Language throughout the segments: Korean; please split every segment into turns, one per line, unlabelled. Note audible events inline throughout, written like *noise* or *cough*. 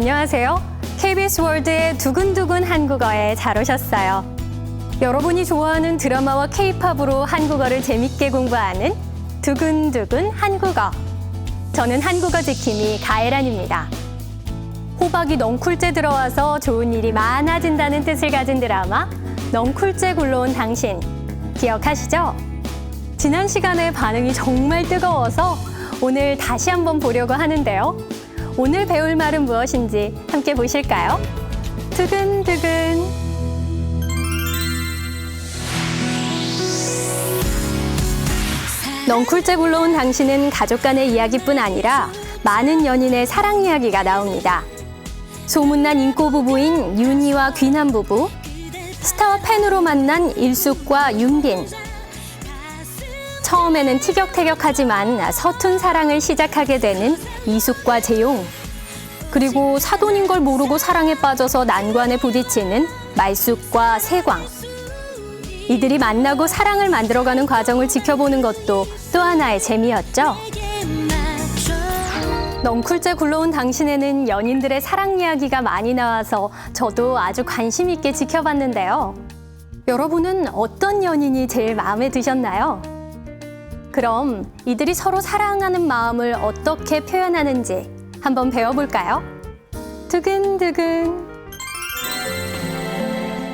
안녕하세요. KBS 월드의 두근두근 한국어에 잘 오셨어요. 여러분이 좋아하는 드라마와 케이팝으로 한국어를 재밌게 공부하는 두근두근 한국어. 저는 한국어 지킴이 가혜란입니다. 호박이 넝쿨째 들어와서 좋은 일이 많아진다는 뜻을 가진 드라마 넝쿨째 굴러온 당신 기억하시죠? 지난 시간에 반응이 정말 뜨거워서 오늘 다시 한번 보려고 하는데요. 오늘 배울 말은 무엇인지 함께 보실까요? 두근두근. 넝쿨째 굴러온 당신은 가족 간의 이야기뿐 아니라 많은 연인의 사랑 이야기가 나옵니다. 소문난 인꼬 부부인 윤희와 귀남 부부, 스타와 팬으로 만난 일숙과 윤빈. 처음에는 티격태격하지만 서툰 사랑을 시작하게 되는 이숙과 재용. 그리고 사돈인 걸 모르고 사랑에 빠져서 난관에 부딪히는 말숙과 세광. 이들이 만나고 사랑을 만들어가는 과정을 지켜보는 것도 또 하나의 재미였죠. 넝쿨째 굴러온 당신에는 연인들의 사랑 이야기가 많이 나와서 저도 아주 관심 있게 지켜봤는데요. 여러분은 어떤 연인이 제일 마음에 드셨나요? 그럼 이들이 서로 사랑하는 마음을 어떻게 표현하는지 한번 배워볼까요? 두근두근.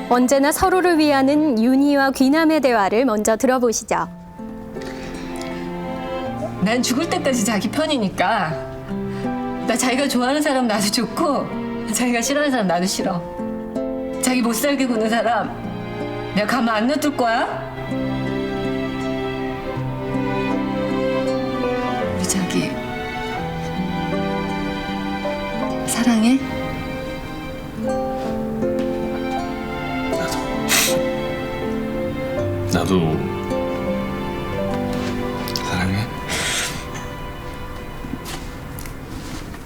언제나 서로를 위하는 윤희와 귀남의 대화를 먼저 들어보시죠.
난 죽을 때까지 자기 편이니까 나 자기가 좋아하는 사람 나도 좋고 자기가 싫어하는 사람 나도 싫어 자기 못 살게 구는 사람 내가 가만 안 놔둘 거야 사랑해?
나도 사랑해.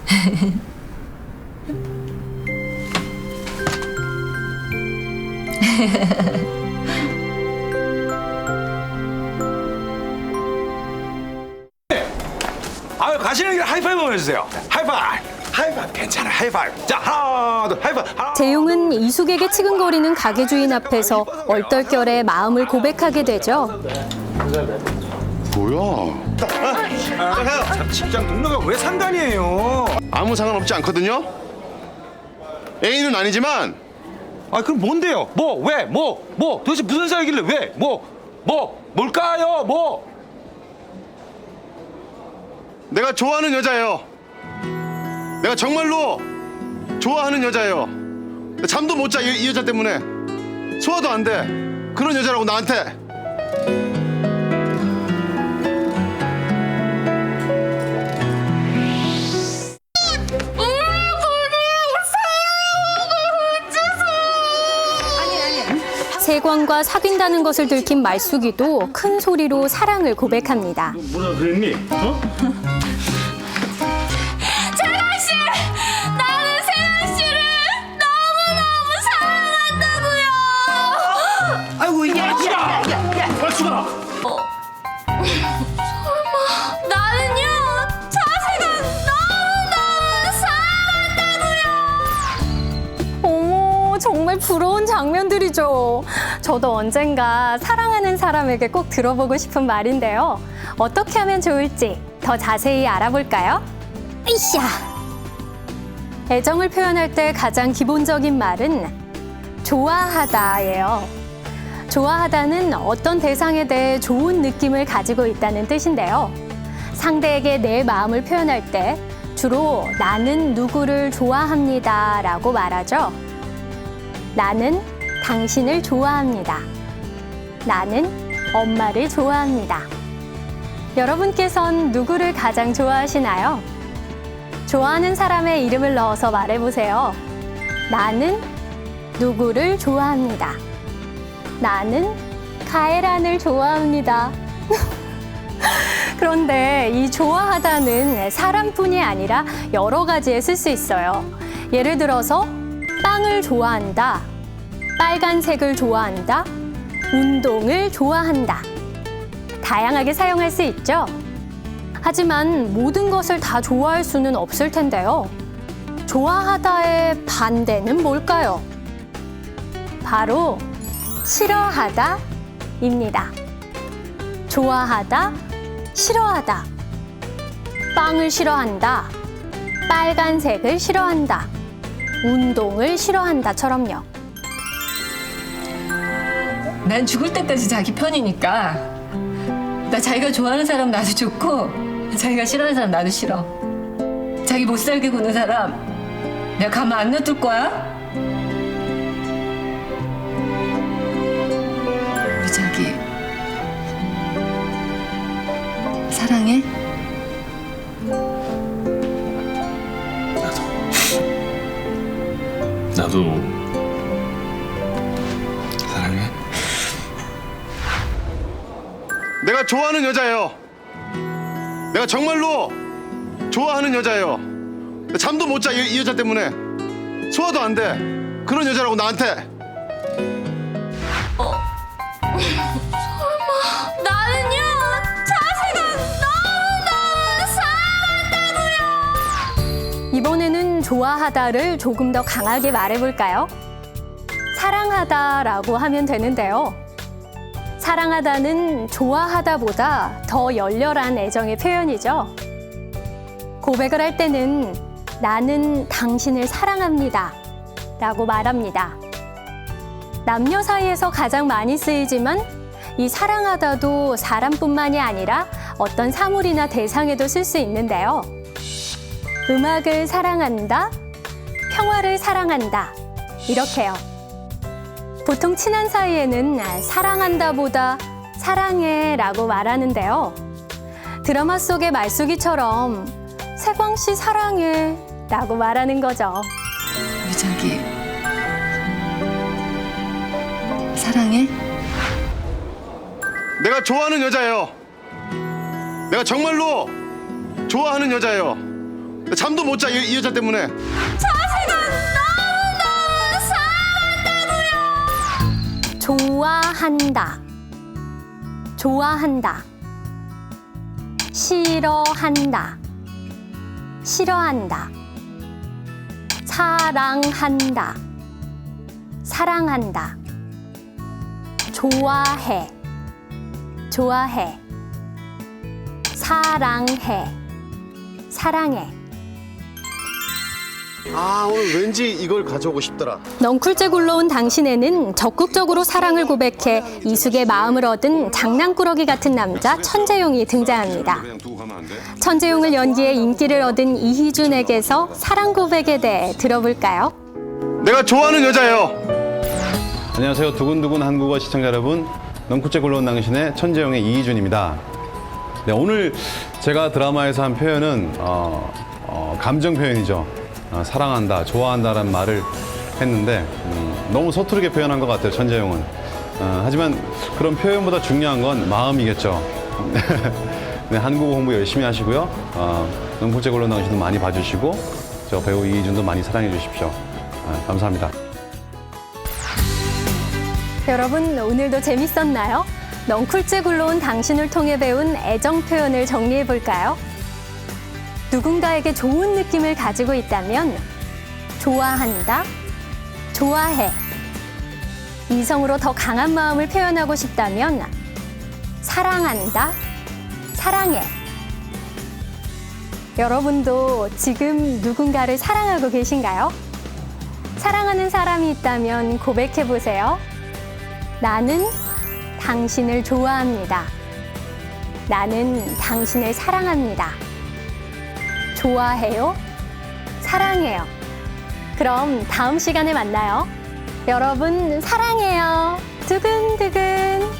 *laughs*
아유 가시는 길에 하이파이브 한번 해주세요. 괜찮아. 하이파이브. 자 하나 둘 하이파이브. 하나.
재용은 이숙에게 치근거리는 가게 주인 앞에서 얼떨결에 마음을 고백하게 되죠.
뭐야?
아, 참, 직장 동료가 왜 상관이에요?
아무 상관없지 않거든요. 애인은 아니지만
아 그럼 뭔데요? 뭐 왜? 뭐 뭐? 도대체 무슨 사이길래 왜? 뭐 뭐? 뭘까요? 뭐?
내가 좋아하는 여자예요. 내가 정말로 좋아하는 여자예요. 잠도 못자이 여자 때문에 소화도 안 돼. 그런 여자라고 나한테.
세광과 사귄다는 것을 들킨 말숙이도 큰 소리로 사랑을 고백합니다.
뭐라 그랬니? 어?
정말 부러운 장면들이죠. 저도 언젠가 사랑하는 사람에게 꼭 들어보고 싶은 말인데요. 어떻게 하면 좋을지 더 자세히 알아볼까요? 으쌰! 애정을 표현할 때 가장 기본적인 말은 좋아하다예요. 좋아하다는 어떤 대상에 대해 좋은 느낌을 가지고 있다는 뜻인데요. 상대에게 내 마음을 표현할 때 주로 나는 누구를 좋아합니다 라고 말하죠. 나는 당신을 좋아합니다. 나는 엄마를 좋아합니다. 여러분께선 누구를 가장 좋아하시나요? 좋아하는 사람의 이름을 넣어서 말해보세요. 나는 누구를 좋아합니다. 나는 가에란을 좋아합니다. *laughs* 그런데 이 좋아하다는 사람뿐이 아니라 여러 가지에 쓸 수 있어요. 예를 들어서 빵을 좋아한다. 빨간색을 좋아한다. 운동을 좋아한다. 다양하게 사용할 수 있죠. 하지만 모든 것을 다 좋아할 수는 없을 텐데요. 좋아하다의 반대는 뭘까요? 바로 싫어하다입니다. 좋아하다, 싫어하다. 빵을 싫어한다. 빨간색을 싫어한다. 운동을 싫어한다처럼요.
난 죽을 때까지 자기 편이니까 나 자기가 좋아하는 사람 나도 좋고 자기가 싫어하는 사람 나도 싫어. 자기 못 살게 구는 사람 내가 가만 안 놔둘 거야?
내가 좋아하는 여자예요. 내가 정말로 좋아하는 여자예요. 잠도 못 자이 여자 때문에 소화도 안 돼. 그런 여자라고 나한테
나는요 자세가 너무너무 사랑한다고요.
이번에는 좋아하다를 조금 더 강하게 말해볼까요? 사랑하다라고 하면 되는데요. 사랑하다는 좋아하다보다 더 열렬한 애정의 표현이죠. 고백을 할 때는 나는 당신을 사랑합니다. 라고 말합니다. 남녀 사이에서 가장 많이 쓰이지만 이 사랑하다도 사람뿐만이 아니라 어떤 사물이나 대상에도 쓸 수 있는데요. 음악을 사랑한다, 평화를 사랑한다. 이렇게요. 보통 친한 사이에는 사랑한다 보다 사랑해 라고 말하는데요. 드라마 속의 말숙이처럼 세광 씨 사랑해 라고 말하는 거죠.
우리 자기 사랑해?
내가 좋아하는 여자예요. 내가 정말로 좋아하는 여자예요. 잠도 못 자 이 여자 때문에
좋아한다. 좋아한다. 싫어한다. 싫어한다. 사랑한다. 사랑한다. 좋아해. 좋아해. 사랑해. 사랑해.
아 오늘 왠지 이걸 가져오고 싶더라.
넝쿨째 굴러온 당신에는 적극적으로 사랑을 고백해 이숙의 마음을 얻은 장난꾸러기 같은 남자 천재용이 등장합니다. 천재용을 연기해 인기를 얻은 이희준에게서 사랑 고백에 대해 들어볼까요?
내가 좋아하는 여자예요.
안녕하세요. 두근두근 한국어 시청자 여러분. 넝쿠째 굴러온 당신의 천재영의 이희준입니다. 네, 오늘 제가 드라마에서 한 표현은 어, 어, 감정 표현이죠. 어, 사랑한다, 좋아한다라는 말을 했는데 음, 너무 서투르게 표현한 것 같아요. 천재영은. 어, 하지만 그런 표현보다 중요한 건 마음이겠죠. *laughs* 네, 한국어 공부 열심히 하시고요. 어, 넝쿠째 굴러온 당신도 많이 봐주시고 저 배우 이희준도 많이 사랑해 주십시오. 어, 감사합니다.
여러분 오늘도 재밌었나요? 넝쿨째 굴러온 당신을 통해 배운 애정 표현을 정리해 볼까요? 누군가에게 좋은 느낌을 가지고 있다면 좋아한다, 좋아해. 이성으로 더 강한 마음을 표현하고 싶다면 사랑한다, 사랑해. 여러분도 지금 누군가를 사랑하고 계신가요? 사랑하는 사람이 있다면 고백해 보세요. 나는 당신을 좋아합니다. 나는 당신을 사랑합니다. 좋아해요? 사랑해요. 그럼 다음 시간에 만나요. 여러분, 사랑해요. 두근두근.